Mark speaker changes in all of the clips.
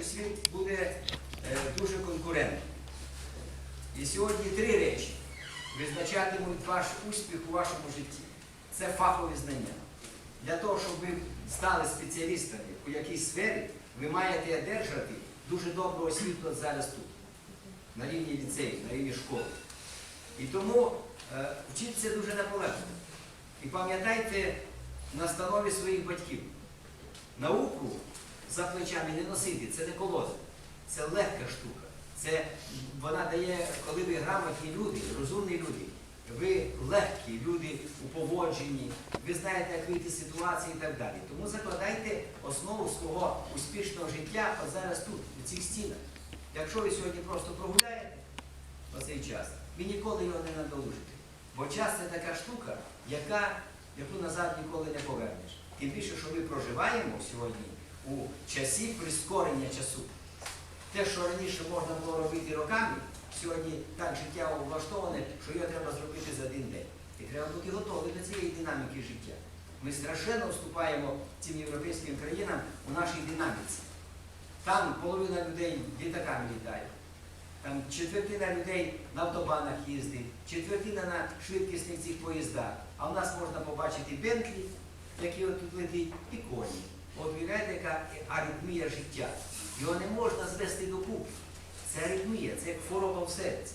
Speaker 1: що світ буде е, дуже конкурентним. І сьогодні три речі визначатимуть ваш успіх у вашому житті. Це фахові знання. Для того, щоб ви стали спеціалістами у якійсь сфері, ви маєте одержати дуже добру освіту зараз тут, на рівні ліцею, на рівні школи. І тому е, вчіться дуже наполегливо. І пам'ятайте настанові своїх батьків. Науку за плечами не носити, це не колози, це легка штука. Це вона дає, коли ви грамотні люди, розумні люди, ви легкі люди у поводженні, ви знаєте, як вийти ситуації і так далі. Тому закладайте основу свого успішного життя зараз тут, у цих стінах. Якщо ви сьогодні просто прогуляєте цей час, ви ніколи його не надолужите. Бо час це така штука, яка, яку назад ніколи не повернеш. Тим більше, що ми проживаємо сьогодні у часі прискорення часу. Те, що раніше можна було робити роками, сьогодні так життя влаштоване, що його треба зробити за один день. І треба бути готовим до цієї динаміки життя. Ми страшенно вступаємо цим європейським країнам у нашій динаміці. Там половина людей літаками літає, там четвертина людей на автобанах їздить, четвертина на швидкісних цих поїздах. А в нас можна побачити Бентлі, який от тут летить, і коні. Уявляєте, яка аритмія життя. Його не можна звести до купи. Це аритмія, це як хвороба в серці.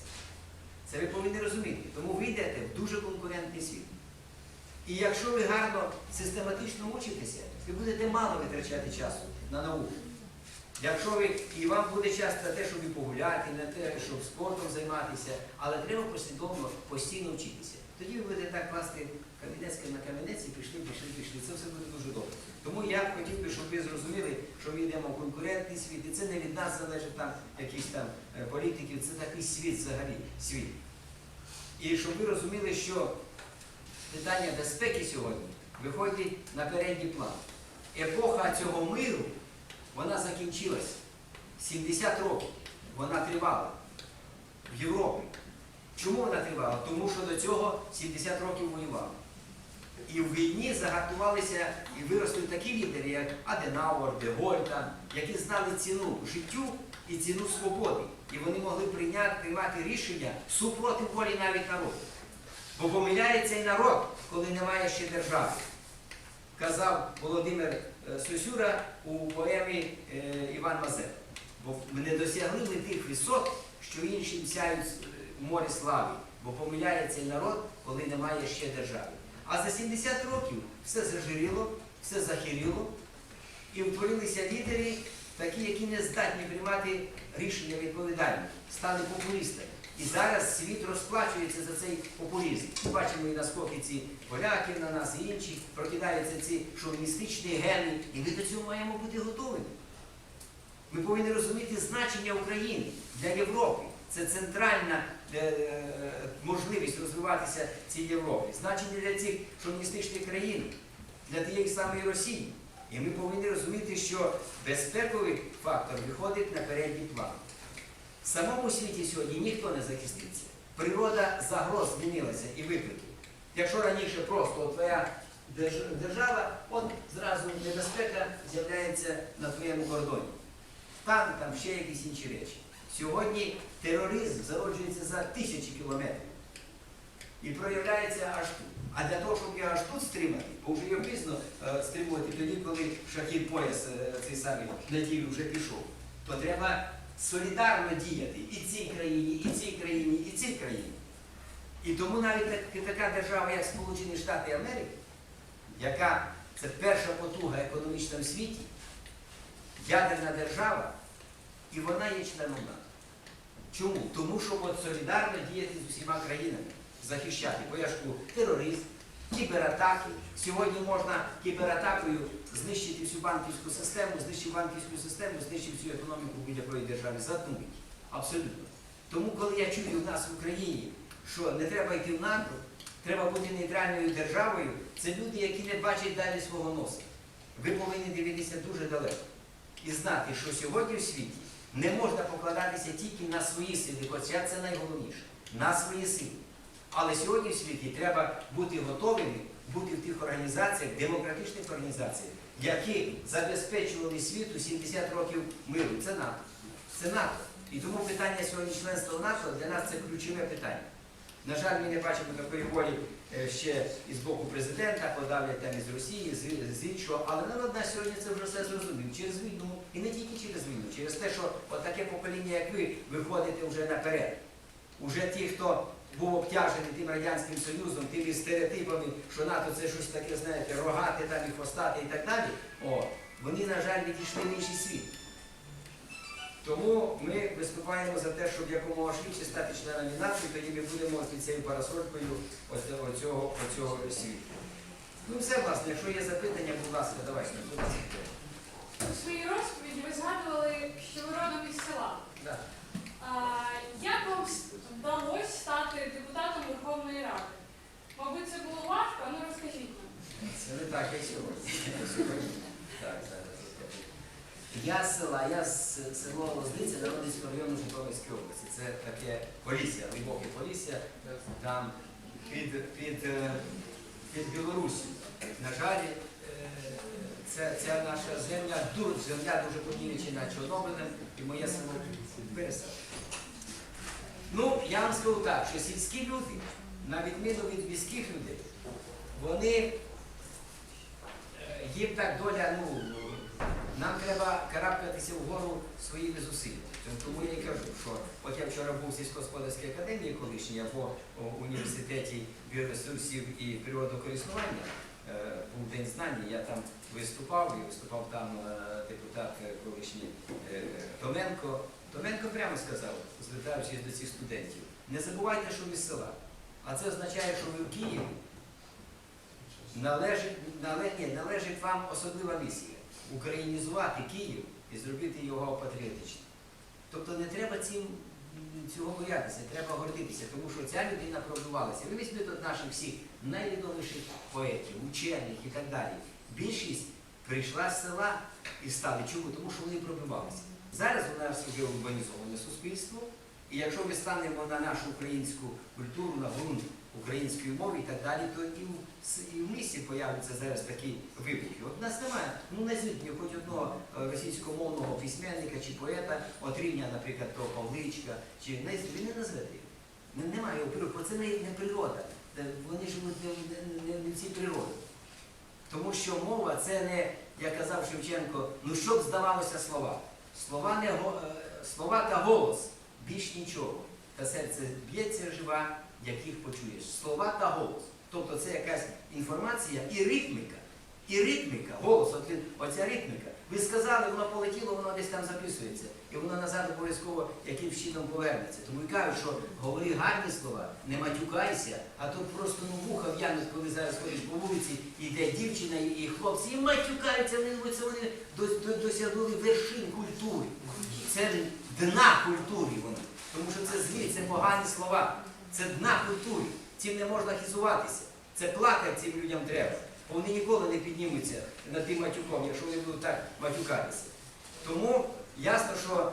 Speaker 1: Це ви повинні розуміти. Тому ви йдете в дуже конкурентний світ. І якщо ви гарно систематично учитеся, ви будете мало витрачати часу на науку. Якщо ви, і вам буде час на те, щоб і погуляти, на те, щоб спортом займатися, але треба послідовно постійно вчитися. Тоді ви будете так класти камінець на камінець і пішли, пішли, пішли. Це все буде дуже добре. Тому я хотів би, щоб ви зрозуміли, що ми йдемо в конкурентний світ, і це не від нас залежить там якісь там е, політиків, це такий світ взагалі світ. І щоб ви розуміли, що питання безпеки сьогодні виходить на передній план. Епоха цього миру, вона закінчилась. 70 років вона тривала в Європі. Чому вона тривала? Тому що до цього 70 років воювали. І в війні загартувалися і виросли такі лідери, як Аденауер, Деголь, там, які знали ціну життю і ціну свободи. І вони могли прийняти, приймати рішення супроти волі навіть народу. Бо помиляється і народ, коли немає ще держави. Казав Володимир е, Сосюра у поемі е, Іван Мазепа. Бо не досягли ми тих висот, що інші сяють е, в морі слави. Бо помиляється і народ, коли немає ще держави. А за 70 років все зажиріло, все захиріло, і утворилися лідери, такі, які не здатні приймати рішення відповідальні, стали популістами. І зараз світ розплачується за цей популізм. Бачимо і наскоки ці поляків на нас, і інші, прокидаються ці шовіністичні гени, і ми до цього маємо бути готові. Ми повинні розуміти значення України для Європи. Це центральна е, е, можливість розвиватися цій Європі. Значення для цих шовіністичних країн, для тієї самої Росії. І ми повинні розуміти, що безпековий фактор виходить на передній план. В самому світі сьогодні ніхто не захиститься. Природа загроз змінилася і викликів. Якщо раніше просто твоя держава, от зразу небезпека з'являється на твоєму кордоні. Там, там ще якісь інші речі. Сьогодні тероризм зароджується за тисячі кілометрів і проявляється аж тут. А для того, щоб його аж тут стримати, бо вже його пізно е, стримувати тоді, коли шахід пояс е, цей самий летів вже пішов, то треба солідарно діяти і цій країні, і цій країні, і цій країні. І тому навіть так- така держава, як Сполучені Штати Америки, яка це перша потуга економічна в світі, ядерна держава, і вона є членом НАТО. Чому? Тому що от солідарно діяти з усіма країнами, захищати. Кажу, тероризм, кібератаки. Сьогодні можна кібератакою знищити всю банківську систему, знищити банківську систему, знищити всю економіку будь-якої держави за. Абсолютно. Тому, коли я чую в нас в Україні, що не треба йти в НАТО, треба бути нейтральною державою, це люди, які не бачать далі свого носа. Ви повинні дивитися дуже далеко і знати, що сьогодні в світі не можна покладатися тільки на свої сили, хоча це найголовніше, на свої сили. Але сьогодні в світі треба бути готовими бути в тих організаціях, демократичних організаціях, які забезпечували світу 70 років миру. Це НАТО. Це НАТО. І тому питання сьогодні членства НАТО для нас це ключове питання. На жаль, ми не бачимо такої волі е, ще із боку президента, подавлять там із Росії, з, з іншого, але народ на сьогодні це вже все зрозумів. Через війну, і не тільки через війну, через те, що таке покоління, як ви, виходите вже наперед. Уже ті, хто був обтяжений тим Радянським Союзом, тими стереотипами, що НАТО це щось таке, знаєте, рогати там і хвостати і так далі, о, вони, на жаль, відійшли в інший світ. Тому ми виступаємо за те, щоб якомога швидше стати членами нації, тоді ми будемо під цією парасолькою оцього, оцього світу. Ну все, власне, якщо є запитання, будь ласка, давайте. будь ласка.
Speaker 2: У своїй розповіді ви згадували, що ви родом із села.
Speaker 1: Да.
Speaker 2: А, як вам вдалося стати депутатом Верховної Ради? Мабуть, це було важко, ну розкажіть нам.
Speaker 1: Це не так, як сьогодні. Так, розкажу. Я з села, я з село Лозниця Народницького району Житомирської області. Це таке Полісся, глибоке Полісся, там під, під, е, під Білорусі. На жаль, е, ця, ця наша земля, дуже, земля дуже поділячена Чорнобилем і моє село Переса. Ну, я вам скажу так, що сільські люди, на відміну від міських людей, вони е, їм так доля, ну, нам треба карабкатися вгору своїми зусиллями. Тому я і кажу, що от я вчора був в сільськогосподарській академії колишній або у університеті біоресурсів і природокористування, е, був день знання, я там виступав, і виступав там е, депутат е, колишній Томенко. Томенко прямо сказав, звертаючись до цих студентів, не забувайте, що ви з села. А це означає, що ви в Києві належить, нале- ні, належить вам особлива місія українізувати Київ і зробити його патріотичним. Тобто не треба цим, цього боятися, треба гордитися, тому що ця людина пробивалася. Ви візьмете от наших всіх найвідоміших поетів, учених і так далі. Більшість прийшла з села і стали. Чому? Тому що вони пробивалися. Зараз у нас вже урбанізоване суспільство, і якщо ми станемо на нашу українську культуру, на ґрунт української мови і так далі, то і в, і в місті появляться зараз такі вибухи. От нас немає, ну назвіть мені хоч одного е, російськомовного письменника чи поета, от рівня, наприклад, того Павличка, чи не, ви не назвете його. Немає його бо це не, не природа. Вони живуть не, не, не, не в цій природі. Тому що мова це не, як казав Шевченко, ну щоб здавалося слова. Слова, не, е, слова та голос, більш нічого. Та серце б'ється жива, як їх почуєш. Слова та голос. Тобто це якась інформація і ритміка. І ритміка, голос, оця ритміка. Ви сказали, воно полетіло, воно десь там записується. І воно назад обов'язково якимсь чином повернеться. Тому і кажуть, що говори гарні слова, не матюкайся, а то просто ну, вуха в'януть, коли зараз ходиш по вулиці, йде дівчина і, хлопці, і матюкаються, вони, вони, вони до- до- досягнули вершин культури. Це дна культури вони. Тому що це злі, це погані слова. Це дна культури. Цим не можна хизуватися. Це плакати цим людям треба. Вони ніколи не піднімуться над тим матюком, якщо вони будуть так матюкатися. Тому ясно, що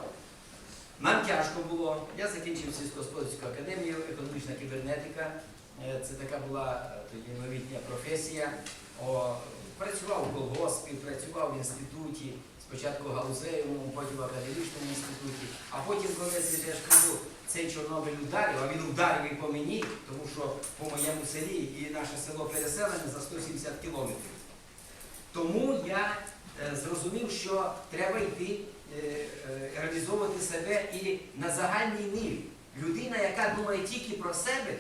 Speaker 1: нам тяжко було. Я закінчив сільськогосподарську академію, економічна кібернетика. Е, Це така була е, тоді новітня професія. О, працював в колгоспі, працював в інституті, спочатку в галузевому, потім в академічному інституті. А потім, коли я ж кажу, цей Чорнобиль ударив, а він ударив і по мені, тому що по моєму селі і наше село переселене за 170 кілометрів. Тому я е, зрозумів, що треба йти е, е, реалізовувати себе і на загальній ниві. Людина, яка думає тільки про себе,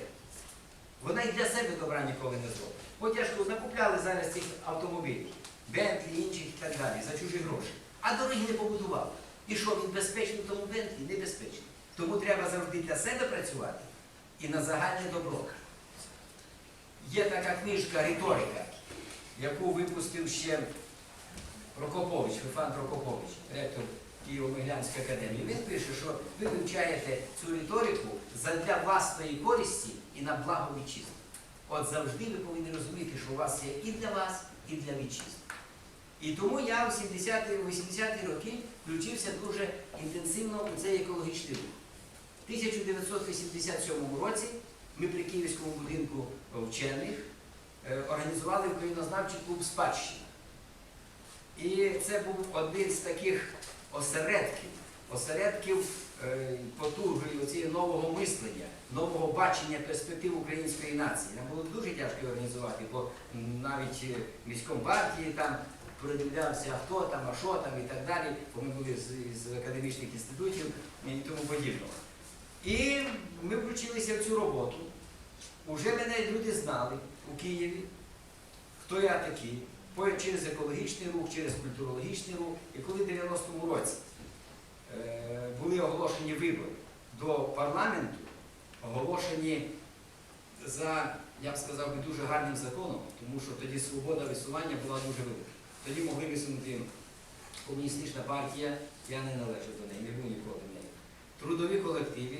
Speaker 1: вона і для себе добра ніколи не зробить. От я ж накупляли зараз цих автомобілів, Бентлі, інших і так далі, за чужі гроші. А дороги не побудували. І що він безпечний тому Бентлі? Небезпечний. Тому треба завжди для себе працювати і на загальне добро. Є така книжка Риторика, яку випустив ще Прокопович, Феофан Прокопович, ректор Києво-Могилянської академії. Він пише, що ви вивчаєте цю риторику задля власної користі і на благо вітчизни. От завжди ви повинні розуміти, що у вас є і для вас, і для вітчизни. І тому я в 70-ті, 80-ті роки включився дуже інтенсивно у цей екологічний рух. В 1987 році ми при Київському будинку вчених е, організували українознавчий клуб спадщина. І це був один з таких осередків, осередків е, потуги оцієї нового мислення, нового бачення перспектив української нації. Нам було дуже тяжко організувати, бо навіть е, міськом партії там передивлявся, хто там, а що там і так далі, бо ми були з, з академічних інститутів і тому подібного. І ми включилися в цю роботу. Уже мене люди знали у Києві, хто я такий, через екологічний рух, через культурологічний рух. І коли в 90-му році е, були оголошені вибори до парламенту, оголошені за, я б сказав, дуже гарним законом, тому що тоді свобода висування була дуже велика. Тоді могли висунути комуністична партія, я не належав до неї, не був ніколи. Трудові колективи,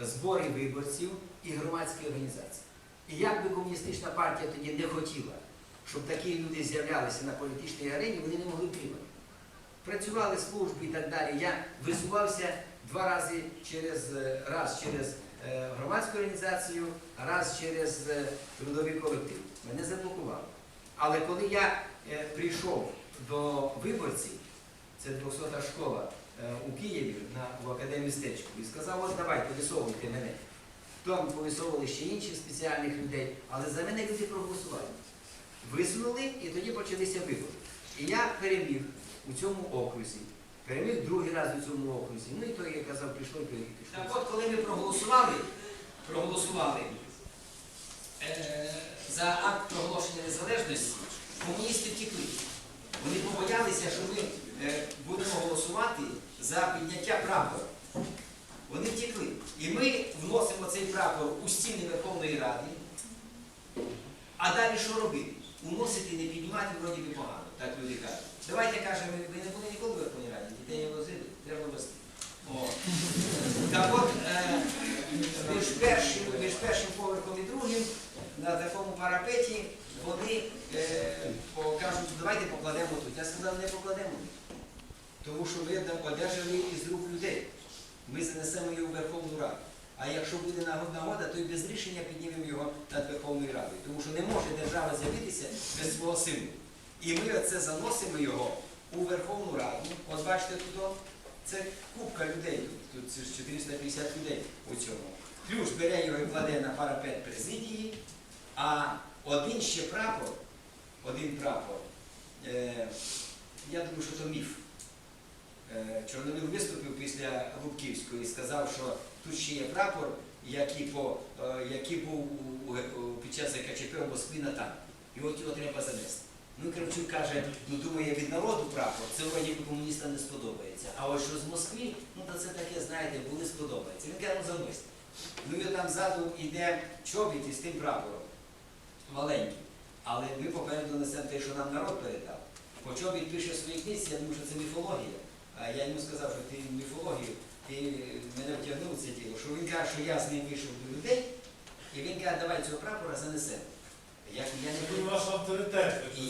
Speaker 1: збори виборців і громадські організації. І як би комуністична партія тоді не хотіла, щоб такі люди з'являлися на політичній арені, вони не могли приймати. Працювали служби і так далі. Я висувався два рази через е, раз через е, громадську організацію, раз через е, трудовий колектив. Мене заблокували. Але коли я прийшов до виборців, це 200-та школа у Києві на, в академістечку, і сказав, от давайте, висовуйте мене. Там повисовували ще інших спеціальних людей, але за мене люди проголосували. Висунули і тоді почалися вибори. І я переміг у цьому окрузі, переміг другий раз у цьому окрузі. Ну і той, я казав, прийшло і пішов. Так от, коли ми проголосували, проголосували е, за акт проголошення незалежності, комуністи втекли. Вони побоялися, що ми е, будемо голосувати за підняття прапора. Вони втекли. І ми вносимо цей прапор у стіни Верховної Ради. А далі що робити? Уносити, не піднімати вроді би погано, так люди кажуть. Давайте кажемо, ви не були ніколи в Верховній Раді, дітей не возили, треба вести. Так от, е, між, першим, між першим поверхом і другим на такому парапеті вони е, кажуть, давайте покладемо тут. Я сказав, не покладемо. Тому що ви одержали із рук людей. Ми занесемо його в Верховну Раду. А якщо буде нагод- нагода, то й без рішення піднімемо його над Верховною Радою. Тому що не може держава з'явитися без свого символу. І ми оце заносимо його у Верховну Раду. От бачите тут, це купка людей, тут 450 людей у цьому. Плюс бере його і кладе на парапет президії, а один ще прапор, один прапор, е, я думаю, що то міф. Е, Чорновіл виступив після Лубківської і сказав, що тут ще є прапор, який, по, е, який був під час КЧП у Москві на танку. І його треба занести. Ну, Кравчук каже, ну думає, від народу прапор, це вроді комуністам не сподобається. А ось що з Москви, ну то це таке, знаєте, буде сподобається. Він каже, ну заносить. Ну і там ззаду йде чобіт із тим прапором. Маленький. Але ми попереду несемо те, що нам народ передав. Бо чобіт пише в своїй книзі, я думаю, що це міфологія. А я йому сказав, що ти міфологію, ти мене втягнув це діло, що він каже, що я з ним вийшов до людей, і він каже, давай цього прапора занесемо. Я, я не
Speaker 3: ваш авторитет.
Speaker 1: і,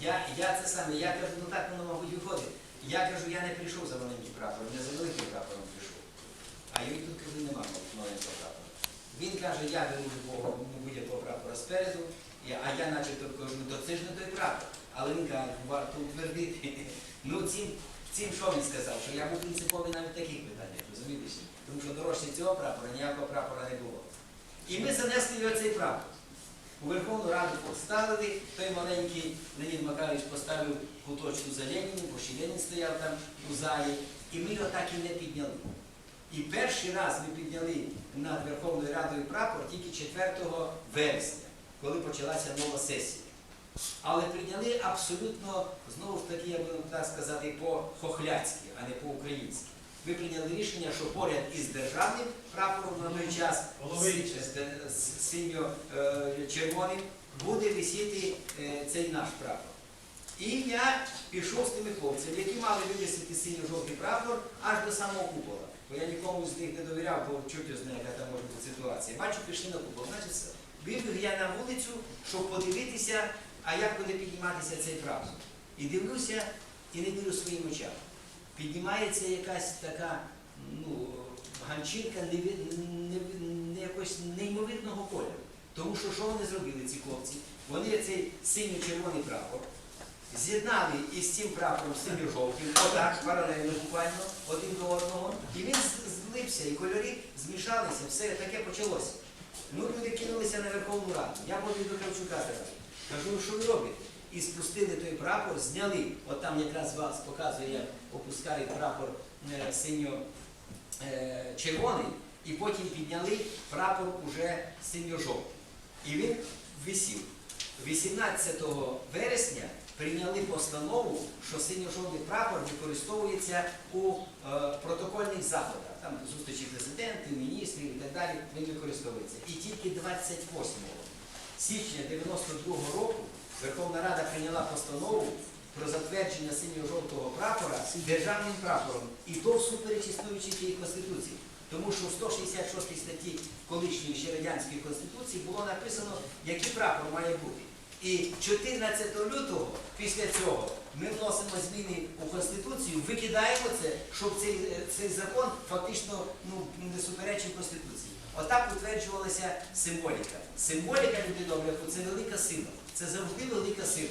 Speaker 1: я, я це саме, я кажу, ну так воно, мабуть, виходить. Я кажу, я не прийшов за маленький прапор, не за великим прапором прийшов. А його тут кажу, нема маленького прапора. Він каже, я беру ну, будь-якого прапора спереду, а я начебто кажу, то це ж не той прапор. Але він каже, варто утвердити. Ну цим, цим що він сказав? Що я був принциповий навіть таких питаннях, розумієш? Тому що дорожче цього прапора ніякого прапора не було. І ми занесли його цей прапор. У Верховну Раду поставили, той маленький Леонід Макарович поставив куточку за Леніним, бо ще Ленін стояв там у залі, і ми його так і не підняли. І перший раз ми підняли над Верховною Радою прапор тільки 4 вересня, коли почалася нова сесія. Але прийняли абсолютно, знову ж таки, я буду так сказати, по-хохляцьки, а не по-українськи. Ви прийняли рішення, що поряд із державним прапором на той час
Speaker 3: Голови.
Speaker 1: синьо-червоним буде висіти е, цей наш прапор. І я пішов з тими хлопцями, які мали вивісити синьо-жовтий прапор аж до самого купола. Бо я нікому з них не довіряв, бо чуть знає, яка там може бути ситуація. Бачу, пішли на купол. Значить, вибіг я на вулицю, щоб подивитися, а як буде підніматися цей прапор. І дивлюся і не вірю своїм очам. Піднімається якась така ну, ганчірка неві- не, не якось неймовірного кольору. Тому що що вони зробили, ці хлопці? Вони цей синьо-червоний прапор з'єднали із цим прапором синьо-жовтим, отак, паралельно буквально, один до одного. І він злився, і кольори змішалися, все таке почалося. Ну, люди кинулися на Верховну Раду. Я ходив до Кравчука зараз. Кажу, «Ну, що ви робите? І спустили той прапор, зняли, от там якраз вас показує, як опускають прапор е, синьо-червоний, і потім підняли прапор уже синьо-жовтий. І він висів. 18 вересня прийняли постанову, що синьо-жовтий прапор використовується у е, протокольних заходах. Там зустрічі президентів, міністрів і так далі, він використовується. І тільки 28 січня 92-го року Верховна Рада прийняла постанову про затвердження синьо-жовтого прапора державним прапором. І то всупереч існуючій тієї Конституції. Тому що в 166 статті колишньої ще радянської конституції було написано, який прапор має бути. І 14 лютого після цього ми вносимо зміни у Конституцію, викидаємо це, щоб цей, е, цей закон фактично ну, не суперечив Конституції. Отак утверджувалася символіка. Символіка, люди добре, це велика сила. Це завжди велика сила.